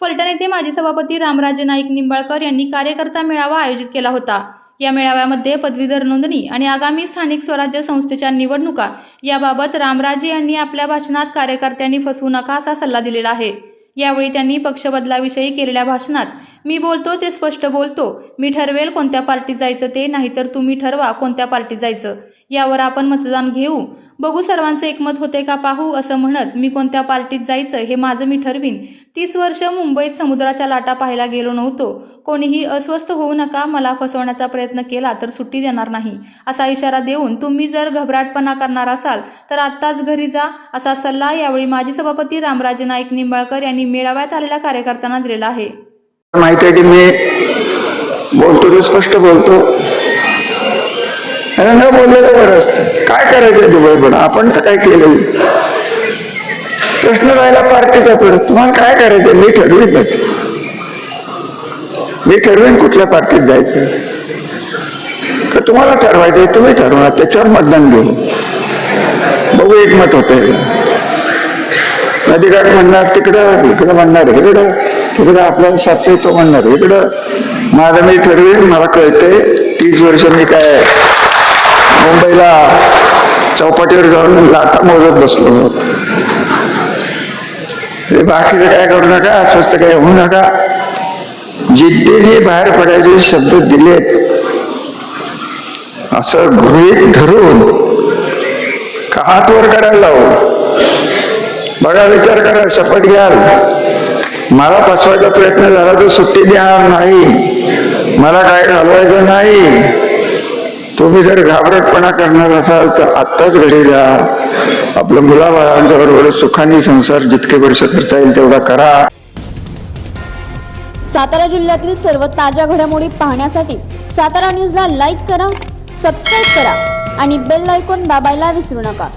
फलटण येथे माजी सभापती रामराजे नाईक निंबाळकर यांनी कार्यकर्ता मेळावा आयोजित केला होता. या मेळाव्यामध्ये पदवीधर नोंदणी आणि आगामी स्थानिक स्वराज्य संस्थेच्या निवडणुका याबाबत रामराजे यांनी आपल्या भाषणात कार्यकर्त्यांनी फसवू नका असा सल्ला दिलेला आहे. यावेळी त्यांनी पक्षबदलाविषयी केलेल्या भाषणात मी बोलतो ते स्पष्ट बोलतो. मी ठरवेल कोणत्या पार्टीत जायचं ते नाहीतर तुम्ही ठरवा कोणत्या पार्टीत जायचं. यावर आपण मतदान घेऊ. बघू सर्वांचं एकमत होते का पाहू असं म्हणत मी कोणत्या पार्टीत जायचं हे माझं मी ठरवीन. तीस वर्ष मुंबईत समुद्राच्या लाटा पाहायला गेलो नव्हतो. कोणीही अस्वस्थ होऊ नका मला फसवण्याचा प्रयत्न केला तर सुट्टी देणार नाही. असा इशारा देऊन तुम्ही जर घबराटपणा करणार असाल तर आत्ताच घरी जा असा सल्ला यावेळी माजी सभापती रामराजे नाईक निंबाळकर यांनी मेळाव्यात आलेल्या कार्यकर्त्यांना दिलेला आहे. माहिती आहे की मी बोलतो स्पष्ट बोलतो. आणि न बोललेलं बरं असतं. काय करायचं दुबई पण? आपण तर काय केलं प्रश्न राहिला पार्टीचा पण. तुम्हाला काय करायचं मी ठरवीन मी ठरवीन कुठल्या पार्टीत जायचं. तर तुम्हाला ठरवायचं तुम्ही ठरवा. त्याच्यावर मतदान घेऊ बघू एकमत होतंय. नदीकाठ म्हणणार तिकडं इकडं म्हणणार इकडं. तिकडं आपल्याला साधतोय तो म्हणणार इकडं. माझं मी ठरवीन मला कळतंय. तीस वर्ष मी काय मुंबईला चौपाटीवर जाऊन लाटा मोजत बसलो. बाकीचं काय करू नका अस्वस्थ काय होऊ नका. जिद्दीने बाहेर पडायचे शब्द दिलेत. असं गृहीत धरून का हात वर करायला लावू. बघा विचार करा शपथ घ्याल. मला फसवायचा प्रयत्न झाला तर सुट्टी देणार नाही. मला काय घालवायचं नाही. तुम्ही जर घाबरटपणा करणार असाल तर आत्ताच घरी जा. आपल्या मुलाबाळांच्या बरोबर सुखाने संसार जितके वर्ष करता येईल तेवढा करा. सातारा जिल्ह्यातील सर्व ताज्या घडामोडी पाहण्यासाठी सातारा न्यूजला लाईक करा सबस्क्राईब करा आणि बेल आयकॉन दाबायला विसरू नका.